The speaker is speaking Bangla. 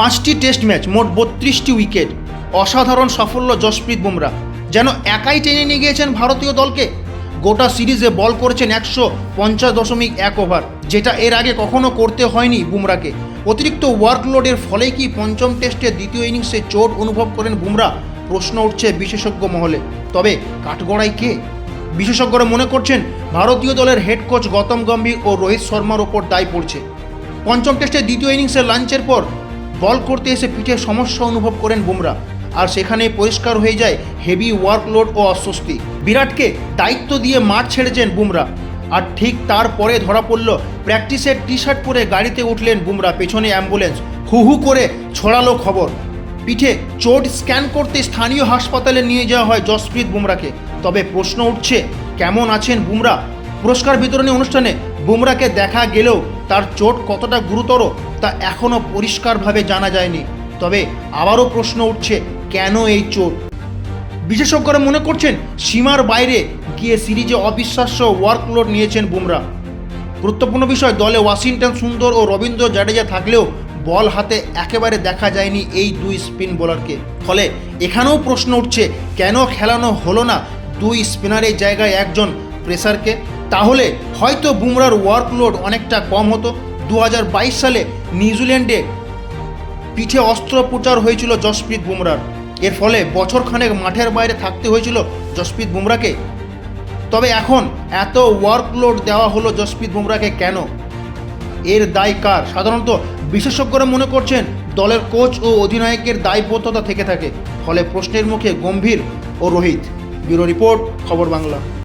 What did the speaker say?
পাঁচটি টেস্ট ম্যাচ, মোট বত্রিশটি উইকেট। অসাধারণ সাফল্য জসপ্রীত বুমরা, যেন একাই টেনে নিয়ে গিয়েছেন ভারতীয় দলকে। গোটা সিরিজে বল করেছেন একশো পঞ্চাশ দশমিক এক ওভার, যেটা এর আগে কখনো করতে হয়নি বুমরাকে। অতিরিক্ত ওয়ার্কলোডের ফলে কি পঞ্চম টেস্টে দ্বিতীয় ইনিংসে চোট অনুভব করেন বুমরা? প্রশ্ন উঠছে বিশেষজ্ঞ মহলে। তবে কাঠগড়াই কে? বিশেষজ্ঞরা মনে করছেন ভারতীয় দলের হেড কোচ গৌতম গম্ভীর ও রোহিত শর্মার ওপর দায় পড়ছে। পঞ্চম টেস্টে দ্বিতীয় ইনিংসে লাঞ্চের পর বল করতে এসে পিঠে সমস্যা অনুভব করেন বুমরা। আর সেখানে পরিষ্কার হয়ে যায় হেভি ওয়ার্কলোড ও অস্বস্তি। বিরাটকে দায়িত্ব দিয়ে মাঠ ছেড়েছেন বুমরা। আর ঠিক তারপরে ধরা পড়ল প্র্যাকটিসের টি শার্ট পরে গাড়িতে উঠলেন বুমরা, পেছনে অ্যাম্বুলেন্স। হু হু করে ছড়ালো খবর। পিঠে চোট স্ক্যান করতে স্থানীয় হাসপাতালে নিয়ে যাওয়া হয় জসপ্রীত বুমরাকে। তবে প্রশ্ন উঠছে, কেমন আছেন বুমরা? পুরস্কার বিতরণী অনুষ্ঠানে বুমরাকে দেখা গেলেও তার চোট কতটা গুরুতর তা এখনও পরিষ্কারভাবে জানা যায়নি। তবে আবারও প্রশ্ন উঠছে, কেন এই চোট? বিশেষজ্ঞরা মনে করছেন, সীমার বাইরে গিয়ে সিরিজে অবিশ্বাস্য ওয়ার্কলোড নিয়েছেন বুমরা। গুরুত্বপূর্ণ বিষয়, দলে ওয়াশিংটন সুন্দর ও রবীন্দ্র জাডেজা থাকলেও বল হাতে একেবারে দেখা যায়নি এই দুই স্পিন বোলারকে। ফলে এখানেও প্রশ্ন উঠছে, কেন খেলানো হলো না দুই স্পিনারের জায়গায় একজন প্রেসারকে তাহলে হয়তো বুমরার ওয়ার্কলোড অনেকটা কম হতো। দু হাজার বাইশ সালে নিউজিল্যান্ডে পিঠে অস্ত্রোপচার হয়েছিল জসপ্রীত বুমরার। এর ফলে বছরখানেক মাঠের বাইরে থাকতে হয়েছিল জসপ্রীত বুমরাকে। তবে এখন এত ওয়ার্কলোড দেওয়া হলো জসপ্রীত বুমরাকে কেন? এর দায় কার? সাধারণত বিশেষজ্ঞরা মনে করছেন দলের কোচ ও অধিনায়কের দায়বদ্ধতা থেকে থাকে। ফলে প্রশ্নের মুখে গম্ভীর ও Rohit. Bureau report, Khabar Bangla.